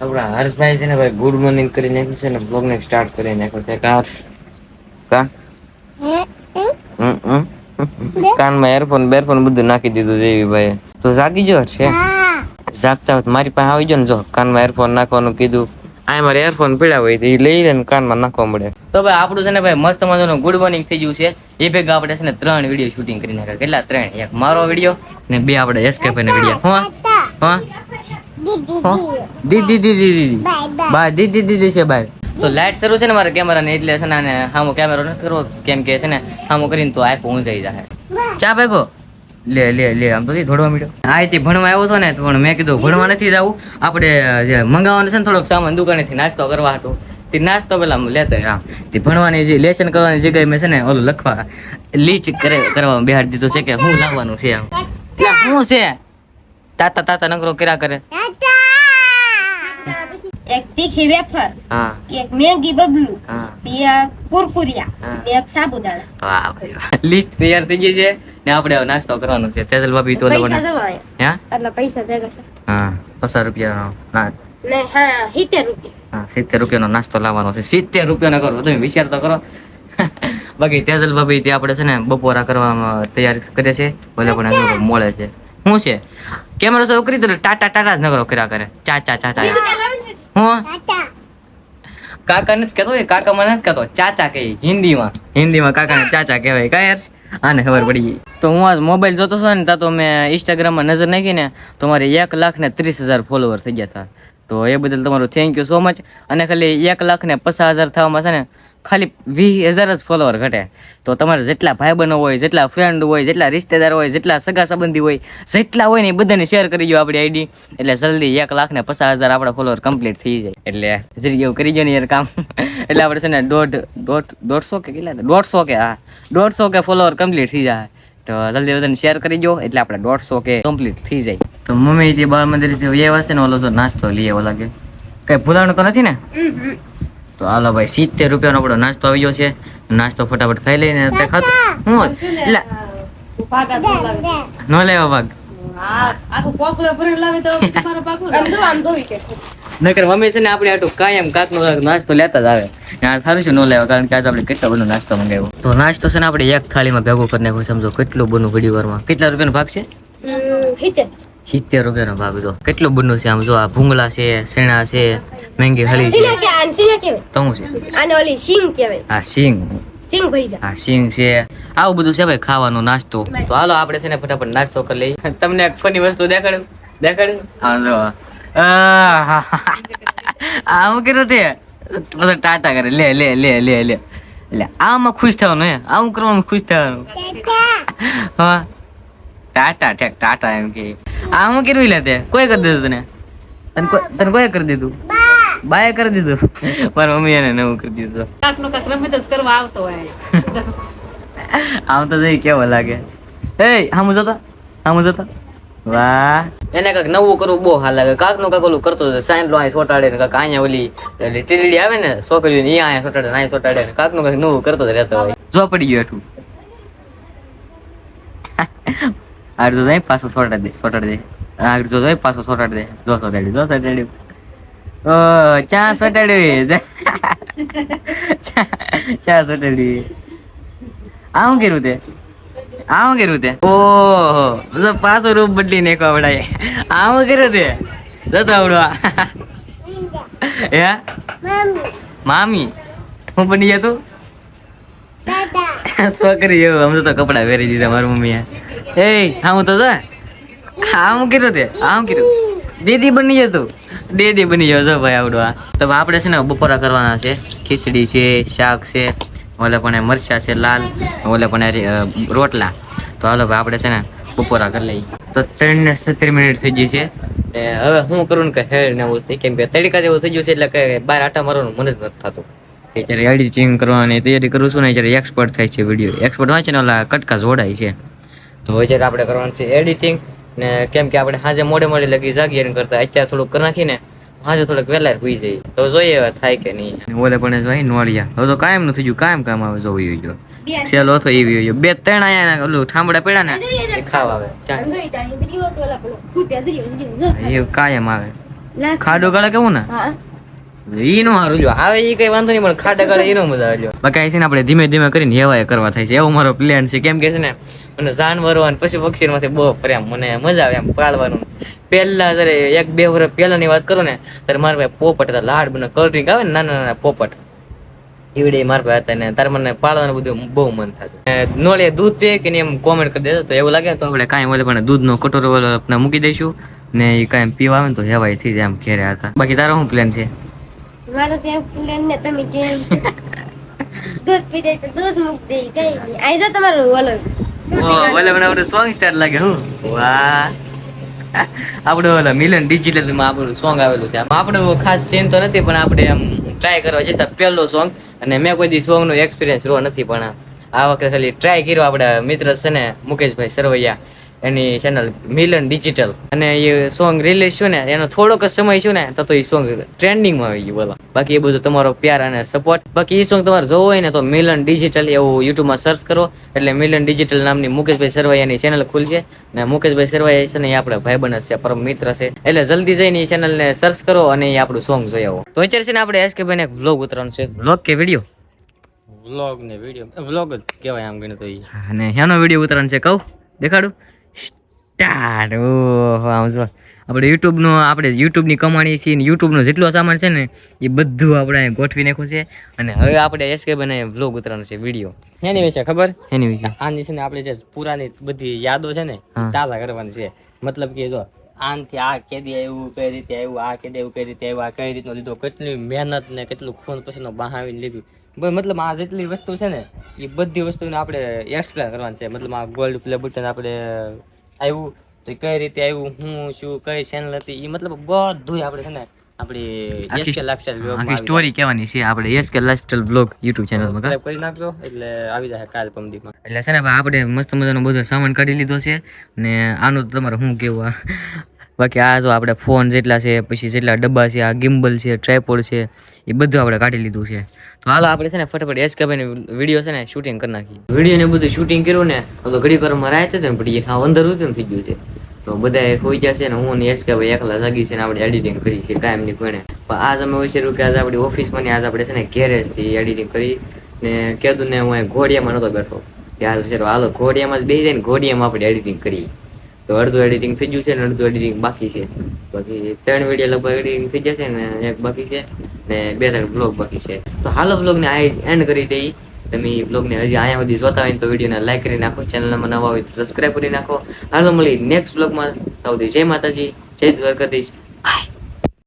આપણા હર્ષભાઈ છે ને ભાઈ ગુડ મોર્નિંગ કરી નાખ્યું છે ને બ્લોગ ને સ્ટાર્ટ કરી નાખ્યો છે કા કા. કાનમાં એરફોન બેરફોન બધું નાખી દીધું છે એવી ભાઈ તો જાગી જો છે જાગતા મારી પાસે આવી જો ને જો, કાનમાં એરફોન નાખવાનું કીધું. આ મારે એરફોન પીડા હોય તો એ લઈ લે કાનમાં નાખવા મળે. તો ભાઈ આપણું છે ને ભાઈ મસ્ત મજાનું ગુડ મોર્નિંગ થઈ ગયું છે. એ ભેગા આપણે છે ને ત્રણ વીડિયો શૂટિંગ કરી નાખ્યા કેટલા? ત્રણ. એક મારો વીડિયો ને બે આપણે એસ્કેપ ને વીડિયો હા? હા? દીદી દીદી. દીદી બાય દીદી દીદી છે બાય. તો લાઈટ શરૂ છે ને મારા કેમેરા ને એટલે છે ને હામો કેમેરો નથી કરવો. કેમ કે છે ને હામો કરીને તો આખું ઊંચાઈ જાય ચા ભેગો? લે લે લે આમ તો થી થોડવા મળ્યો હા તે ભણવા આવ્યો હતો ને પણ મેં કીધું ભણવા નથી જવું. આપણે જે મંગાવવાનું છે ને થોડોક સામાન દુકાનેથી નાસ્તો કરવા હાટું. તે નાસ્તો પેલા લેતા હા તે ભણવાની જે લેસન કરવાની જગ્યાએ મેં છે ને ઓલું લખવા લીચ કરે કરવા બેહાડી દીધું છે કે હું લાવવાનું છે આમ હું છે? તાતા તાતા નકરો કર્યા કરે. એક તીખી વેફર એક મેગી બબલુ બે કુરકુરિયા એક સાબુદાણા. વાહ ભાઈ વાહ. લિસ્ટ તૈયાર થઈ ગઈ છે ને આપણે હવે નાસ્તો કરવાનો છે. તેજલ ભાભી તો પૈસા જમા હા? એટલે પૈસા ભેગા છે. હા પચાસ રૂપિયા ના. ને હા સિત્તેર રૂપિયા. હા સિત્તેર રૂપિયાનો નાસ્તો લાવવાનો છે. સિત્તેર રૂપિયાનો કરો તમે વિચાર તો કરો. બાકી તેજલ ભાભી તે આપણે છે ને બપોરા કરવામાં તૈયારી કરે છે. ભલે પણ મોડે છે. શું છે? કેમેરો શરૂ કરી દો ટાટા ટાટા જ ન કરો કર્યા કરે. ચા ચા ચા ચા. હું? કાકા નથી કહેતો કાકા મને નથી કહેતો. ચાચા કહે હિન્દીમાં. હિન્દીમાં કાકાને ચાચા કહેવાય. કાંઈ યાર આને ખબર પડી ગઈ. તો હું આજ મોબાઈલ જોતો હતો ને ત્યાં તો મેં ઇન્સ્ટાગ્રામમાં નજર નાખી ને તો મારે એક લાખ ને ત્રીસ હજાર ફોલોવર થઈ ગયા હતા. તો એ બદલ તમારું થેન્ક યુ સો મચ અને ખાલી એક લાખ ને પચાસ હજાર થવામાં છે ને, ખાલી વીસ હજાર જ ફોલોવર ઘટે. તો તમારે જેટલા ભાઈબંધો હોય, જેટલા ફ્રેન્ડ હોય, જેટલા રિશ્તેદાર હોય, જેટલા સગા સંબંધી હોય, જેટલા હોય ને એ બધાને શેર કરી દો આપણી આઈડી એટલે જલ્દી એક લાખ ને પચાસ હજાર આપણા ફોલોવર કમ્પ્લીટ થઈ જાય. એટલે જરી કરી જાય ને યાર કામ. એટલે આપણે છે ને દોઢ દોઢ, દોઢસો કે કેટલા દોઢસો કે, હા. દોઢસો કે ફોલોવર કમ્પ્લીટ થઈ જાય. તો જલ્દી બધાને શેર કરી દો એટલે આપણે દોઢસો કે કમ્પ્લીટ થઈ જાય. તો મમ્મી જે બાળ મંદિર એ વાસે ને ઓલો તો નાસ્તો લઈ આવ્યો લાગે. કઈ ભૂલાણું તો નથી ને? તો હાલો ભાઈ સિત્તેર રૂપિયાનો આપણો નાસ્તો આવી ગયો છે. નાસ્તો ફટાફટ ખાઈ લઈને તે ખાતું હું એટલે નો લેવા ભાગ આમ જો આમ જોઈ કે. નકર મમ્મી છે ને આપણે આટલું કાયમ કાકનો કાંક નાસ્તો લેતા જ આવે. આ સારું છે ન લેવા કારણ કે આજે આપણે કેટલો બધો નાસ્તો મંગાવ્યો. તો નાસ્તો છે ને આપણે એક થાળીમાં ભેગો કરી નાખ્યું સમજો કેટલું બનવું ઘડી વારમાં? કેટલા રૂપિયાનો ભાગ છે? સિત્તેર. રૂપિયાનો ભાગ જો. કેટલું બનવું છે આમ જો? આ ભૂંગળા છે સેણા છે મેંગી હળી છે. તો શું છે? આને ઓલી સિંગ કહેવાય આ સિંગ સિંગ ભૈજા આ સિંગ છે. આવું બધું છે ભાઈ ખાવાનો નાસ્તો. તો હાલો આપણે છે ને ફટાફટ નાસ્તો કરી લઈએ. તમને એક ફની વસ્તુ દેખાડું? દેખાડું? હા જો. આહ, આ કર્યું તે બધા ટાટા કરે લે લે લે લે લે એટલે આમાં ખુશ થવાનું હે આવું કરવાનું ખુશ થવાનું હા ટાટા ઠેક ટાટા એમ કે આમાં કર્યું લે તે કોઈ કરી દીધું તને તને તને કોઈ કરી દીધું બાય કરી દીધું મારા મમ્મી એને નવું કરી દીધું આમ તો જઈ કેવો લાગે એ હામુ જતા હામુ જતા વાહ. એને કાંઈક નવું કરવું બહુ હાલ. લાગે કાંકનું કાંક ઓલું કરતો હતો સાઈન લો અહીં સોટાડે ને કાંક અહીંયા ઓલી ટીલીડી આવે ને છોકરીઓ ને અહીંયા સોટાડે ને અહીંયા સોટાડે ને. કાંકનું કાંઈક નવું કરતો રહેતો હોય. જો પડી ગયો એઠું આગળ જો જાય પાછો સોટાડી દે સોટાડી દે. આગળ જો જાય પાછો સોટાડી દે. જો સોટાડી જો સોટાડી. ઓ ચા સોટાડી. ચા સોટાડી. આવું કર્યું તે? આવું કર્યું તે? ઓહો પાછો રૂપ બદલી નાખો આવડાય આવું કર્યું તે? જતો આવડવા હે? મામી હું બની ગયા તું? છોકરી એવું આમ તો કપડા પહેરી દીધા મારી મમ્મીએ. એ હા હું તો જા. આમ કર્યું તે? આમ કર્યું? દીદી બની જતું દીદી બની જાવ જો ભાઈ આવડવા તો આપણે છે ને બપોરા કરવાના છે. ખીચડી છે શાક છે ઓલે પણ મરચા છે લાલ ઓલે પણ રોટલા. તો હાલો ભાઈ, આપણે છે ને બપોરા કરી લઈએ. તો ત્રણ ને સત્તર મિનિટ થઈ ગઈ છે. હવે હું કરું કે હેર ને એવું થઈ કેમ કે તડકા જેવું થઈ ગયું છે, એટલે કે બહાર આટા મારવાનું મને જ નથી થતું. કે જ્યારે એડિટિંગ કરવાની તૈયારી કરું છું ને, જ્યારે એક્સપર્ટ થાય છે વીડિયો એક્સપર્ટ હોય છે ને, ઓલા કટકા જોડાય છે. તો જ્યારે આપણે કરવાનું છે એડિટિંગ ને કેમ કે આપણે સાંજે મોડે મોડે લગી જાગીએ કરતા, અત્યારે થોડુંક કરી નાખીને સાંજે થોડુંક વહેલા હોઈ જઈ તો જોઈએ હવે થાય કે નહીં. ઓલે પણ ભાઈ નોળિયા. હવે તો કાયમ નથી ગયું કાયમ કામ આવે જોવું જો બે સેલો હતો એવી હોય. બે ત્રણ આયા ઓલું ઠામડા પડ્યા ને. ખાવા આવે. એ કાયમ આવે. ખાડો ગળે કેવું ને? આવે ઈ કઈ વાંધો નહીં, પણ ખાડા ગાળે ઈનો મજા આવે બાકી ધીમે ધીમે કરીને હેવાય કરવા થાય છે. એવો મારો પ્લાન છે. કેમ કે ને, મને પક્ષી મજા આવે એમ એક બે વર્ષ પહેલાની વાત કરું ને, ત્યારે મારા ભાઈ પોપટ હતા, લાડ બને કલરિંગ આવે ને નાના નાના પોપટ. એવડે મારા ભાઈ હતા ને તારે મને પાળવાનું બધું બહુ મન થતું. નોળે દૂધ પીએ કે એમ કોમેન્ટ કરી દેજો, તો એવું લાગે તો આપણે કાંઈ ઓલે પણ દૂધનો કટોરો મૂકી દઈશું. ને એ કાંઈ પીવા આવે ને તો હેવાય થઈ જાય એમ ઘેરે હતા. બાકી તારો શું પ્લાન છે? મારો ત્યાં પ્લેન ને તમે જેમ દૂધ પી દે તો દૂધ મૂકી દે કઈ નહીં આઈ તો તમારો ઓલો ઓલે મને આપણે સોંગ સ્ટાર લાગે હું? વાહ. આપણે ઓલા મિલન ડિજિટલમાં આપણું સોંગ આવેલું છે. આપણે ખાસ ચેન તો નથી પણ આપણે એમ ટ્રાય કરવા જતા પહેલો સોંગ અને મેં કોઈ દી સોંગ નો એક્સપિરિયન્સ રહ્યો નથી પણ આ વખતે ખાલી ટ્રાય કર્યો આપણે મિત્ર છે ને મુકેશભાઈ સરવૈયા. એની ચેનલ મિલન ડિજિટલ અને એ સોંગ રિલીઝ થયું ને એનો થોડોક જ સમય થયો ને તો તો એ સોંગ ટ્રેન્ડિંગમાં આવી ગયું બોલો. બાકી એ બધું તમારો પ્યાર અને સપોર્ટ બાકી એ સોંગ તમારે જોવો હોય ને તો મિલન ડિજિટલ એવું યુટ્યુબમાં સર્ચ કરો. એટલે મિલન ડિજિટલ નામની મુકેશભાઈ સરવૈયાની ચેનલ ખુલશે. ને મુકેશભાઈ સરવૈયા છે ને એ આપણા ભાઈબંધ છે પરમ મિત્ર છે. એટલે જલ્દી જઈને એ ચેનલને સર્ચ કરો અને એ આપણું સોંગ જોઈ આવો. તો અત્યારે છે ને આપણે એસકે ભાઈને એક વ્લોગ ઉતરવાનું છે. વ્લોગ કે વીડિયો વ્લોગ ને વીડિયો વ્લોગ જ કહેવાય આમ ગણે તો ઈ. અને હેનો વીડિયો ઉતરવાનું છે કહું? દેખાડું? ઓહો આમ જો. આપણે યુટ્યુબનો આપણે યુટ્યુબની કમાણી છે ને યુટ્યુબનો જેટલો સામાન છે ને એ બધું આપણે અહીં ગોઠવી નાખ્યું છે. અને હવે આપણે એસકે બને વ્લોગ ઉતરવાનો છે વીડિયો એની વિશે ખબર? એની વિશે. આની છે ને આપણે જે પુરાની બધી યાદો છે ને તાજા કરવાની છે. મતલબ કે જો આનથી આ કેદી આવ્યું કઈ રીતે આવ્યું આ કેદી આવ્યું કઈ રીતે આવ્યું આ કઈ રીતનો લીધો કેટલી મહેનત ને કેટલું ખૂન પસીનો બહાવીને લીધું. મતલબ આ જેટલી વસ્તુ છે ને એ બધી વસ્તુને આપણે એક્સપ્લેન કરવાની છે. મતલબ આ ગોલ્ડ પ્લે બટન આપણે આવ્યું તો કઈ રીતે આવ્યું હું શું કઈ ચેનલ હતી એ મતલબ બધું આપણે છે ને આપણી એસકે લાઈફસ્ટાઈલ આખી સ્ટોરી કહેવાની છે આપણે એસકે લાઈફસ્ટાઈલ બ્લોગ યુટ્યુબ ચેનલમાં કા? કરી નાખજો એટલે આવી જાય કાલ પમદીમાં એટલે છે ને આપણે મસ્ત મજાનો બધો સામાન કાઢી લીધો છે ને આનું તમારે શું કેવું આ? બાકી આ જો આપણે ફોન જેટલા છે, પછી જેટલા ડબ્બા છે, આ ગિમ્બલ છે, ટ્રાયપોડ છે, એ બધું આપણે કાઢી લીધું છે. તો હાલો આપણે છે ને ફટાફટ એસકેપની વીડિયો છે ને શૂટિંગ કરી નાખીએ. વીડિયો ને બધું શૂટિંગ કર્યું ને તો ઘડી વારમાં રાત હતી ને પછી હા અંદર ને થઈ ગયું છે. તો બધા હોઈ ગયા છે ને, હું ને એસકે ભાઈ એકલા જાગી છે ને, આપણે એડિટિંગ કરી છે કાયમની કોઈને. પણ આજ અમે વિચાર્યું કે આજે આપણી ઓફિસમાં ને આજ આપણે છે ને ગેરેજથી એડિટિંગ કરી ને કીધું ને હું ઘોડિયામાં નતો બેઠો. કે હાલ છે હાલો, ઘોડિયામાં જ બેસી જાય ઘોડિયામાં આપણે એડિટિંગ કરીએ. તો અડધું એડિટિંગ થઈ ગયું છે ને અડધું એડિટિંગ બાકી છે. બાકી ત્રણ વીડિયો લગભગ એડિટિંગ થઈ જશે ને એક બાકી છે ને બે ત્રણ બ્લોગ બાકી છે. તો હાલો બ્લોગને આ એન્ડ કરી દઈ તમે બ્લોગને હજી અહીંયા સુધી જોતા હોય તો વિડીયોને લાઈક કરી નાખો ચેનલમાં નવા હોય તો સબસ્ક્રાઈબ કરી નાખો. હાલો મળી નેક્સ્ટ બ્લોગમાં સૌથી જય માતાજી, જય દ્વારકાધીશ. બાય